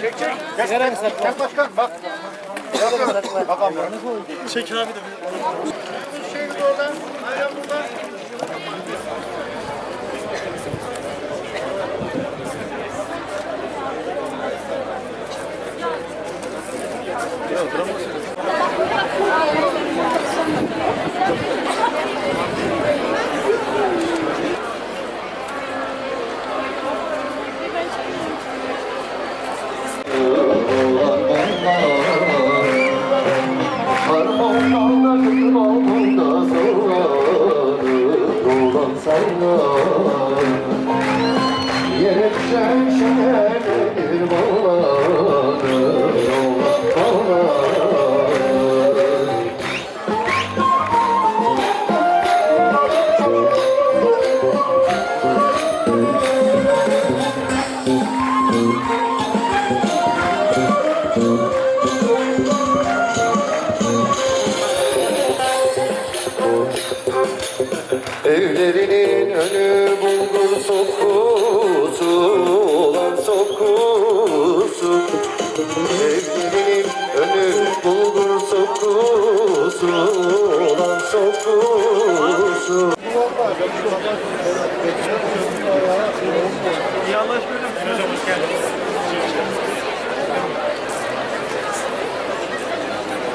Çek çek. Çek başkan bak. Bakalım. Çek abi de. Şeyimiz orada. Ayran burada. Harman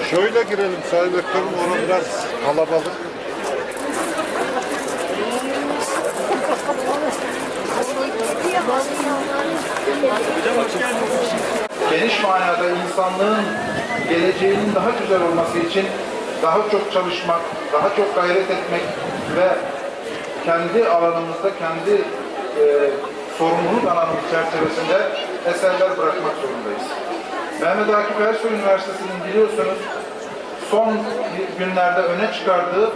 Şöyle girelim Sayın Bekir'im. Orası biraz kalabalık. Geniş manada insanlığın geleceğinin daha güzel olması için daha çok çalışmak, daha çok gayret etmek ve kendi alanımızda, kendi e, sorumluluk alanımız çerçevesinde eserler bırakmak zorundayız. Mehmet Akif Ersoy Üniversitesi'nin biliyorsunuz son günlerde öne çıkardığı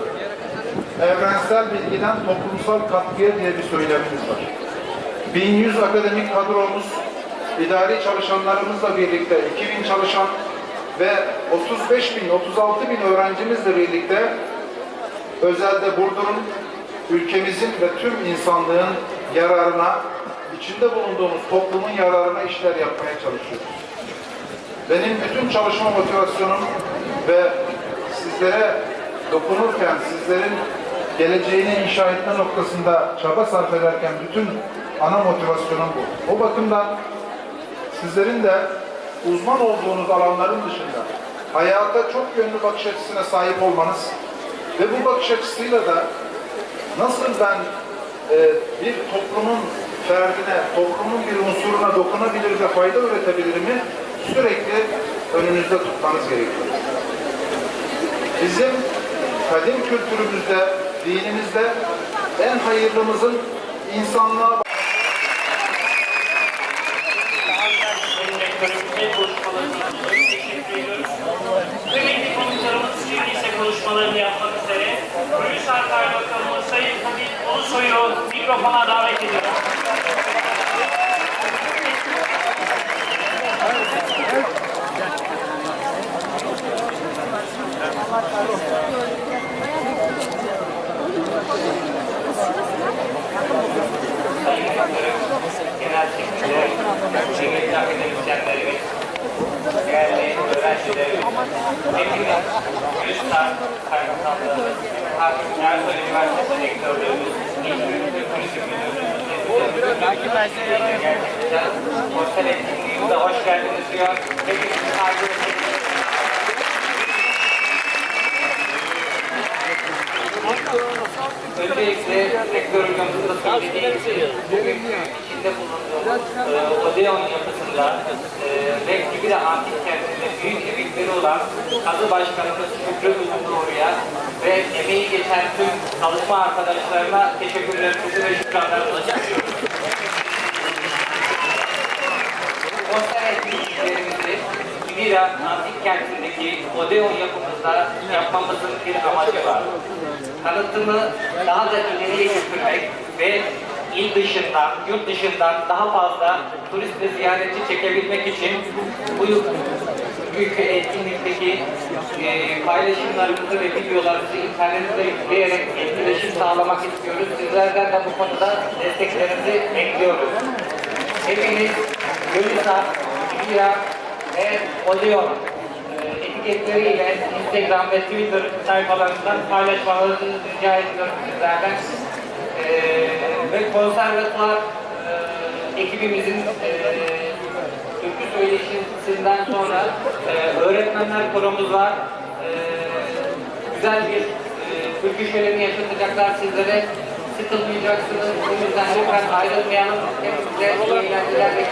evrensel bilgiden toplumsal katkıya diye bir söylemimiz var. 1100 akademik kadromuz, idari çalışanlarımızla birlikte 2000 çalışan ve 35 bin, 36 bin öğrencimizle birlikte özelde Burdur'un, ülkemizin ve tüm insanlığın yararına, içinde bulunduğumuz toplumun yararına işler yapmaya çalışıyoruz. Benim bütün çalışma motivasyonum ve sizlere dokunurken, sizlerin geleceğini inşa etme noktasında çaba sarf ederken bütün ana motivasyonum bu. O bakımdan sizlerin de uzman olduğunuz alanların dışında hayata çok yönlü bakış açısına sahip olmanız ve bu bakış açısıyla da nasıl ben e, bir toplumun ferdine, toplumun bir unsuruna dokunabilir ve fayda üretebilirimi sürekli önünüzde tutmanız gerekiyor. Bizim kadim kültürümüzde, dinimizde en hayırlımızın insanlığa konuşmalarını yapmak Gülüşar Kaymakamımız Sayın Kadir Ulusoy'u mikrofona davet ediyorum. Etkinliğimize hoş geldiniz diyor. Hepinizi saygıyla Öncelikle sektörün yapısında söylediğim bugün e, yapısında e, ve gibi de antik kentinde büyük emekleri olan Kazı Başkanımız Şükrü Uzunluğru'ya ve emeği geçen tüm çalışma arkadaşlarına teşekkürlerimizi ve şükranlarımızı sunuyoruz. Konser etkinliklerimizi Mira Antik Kenti'ndeki Odeon yapımızda yapmamızın bir amacı var. Tanıtımı daha da ileriye götürmek ve il dışından, yurt dışından daha fazla turist ve ziyaretçi çekebilmek için bu büyük etkinlikteki e, paylaşımlarımızı ve videolarımızı internette yükleyerek etkileşim sağlamak istiyoruz. Sizlerden de bu konuda desteklerinizi bekliyoruz. Hepiniz Gönülsar Mira ve Odeon etiketleriyle Instagram ve Twitter sayfalarından paylaşmalarını rica ediyorum sizlerden. E, ve konservatuvar e, ekibimizin e, türkü söyleşisinden sonra e, öğretmenler koromuz var. E, güzel bir e, türkü şöleni yaşatacaklar sizlere. Sıkılmayacaksınız. Bu yüzden lütfen ayrılmayalım. Hepinize iyi eğlenceler ve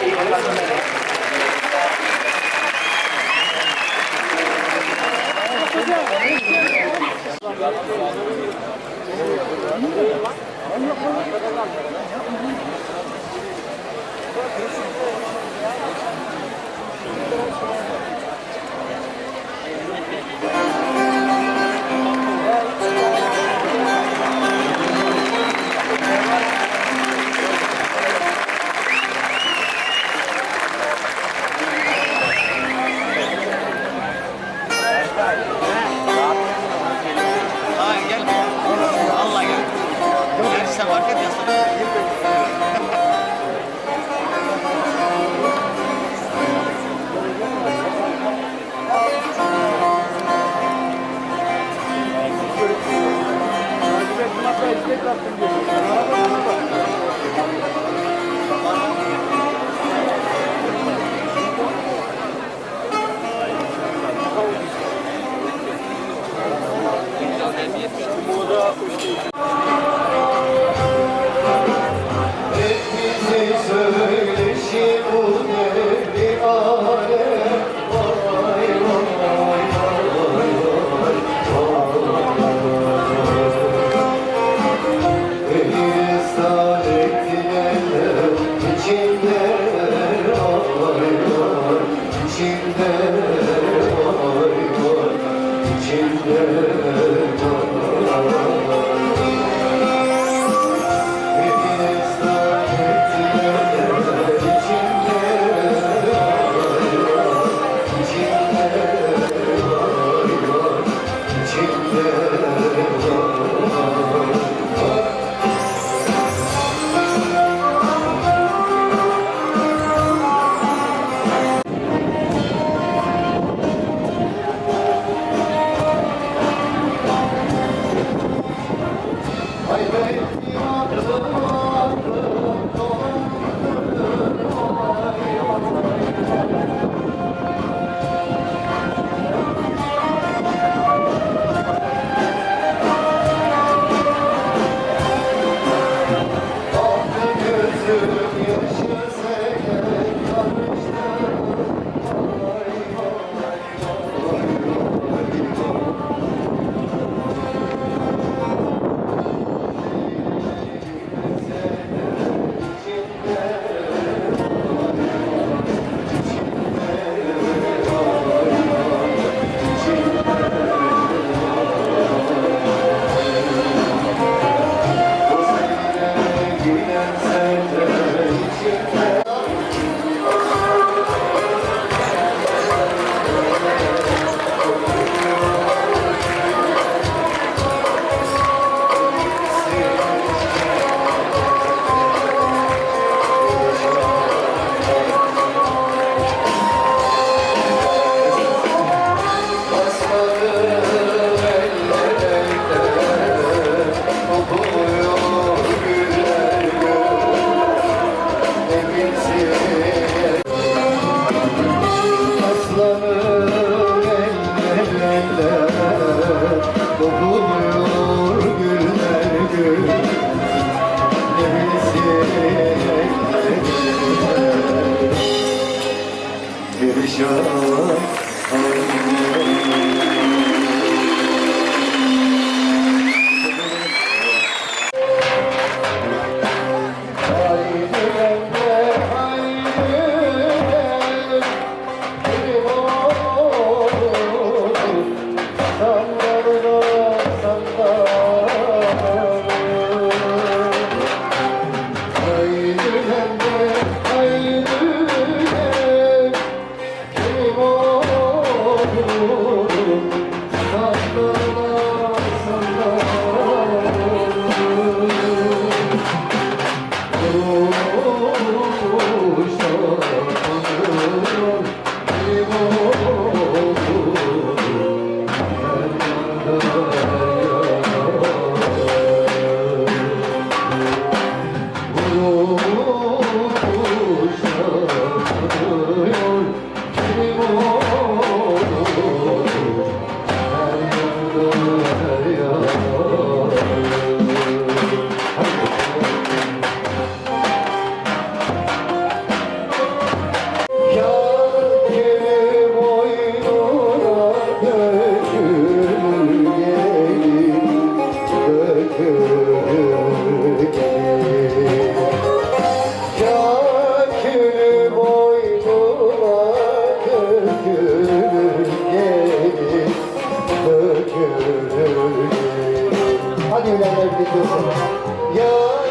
nyo lang. Yo!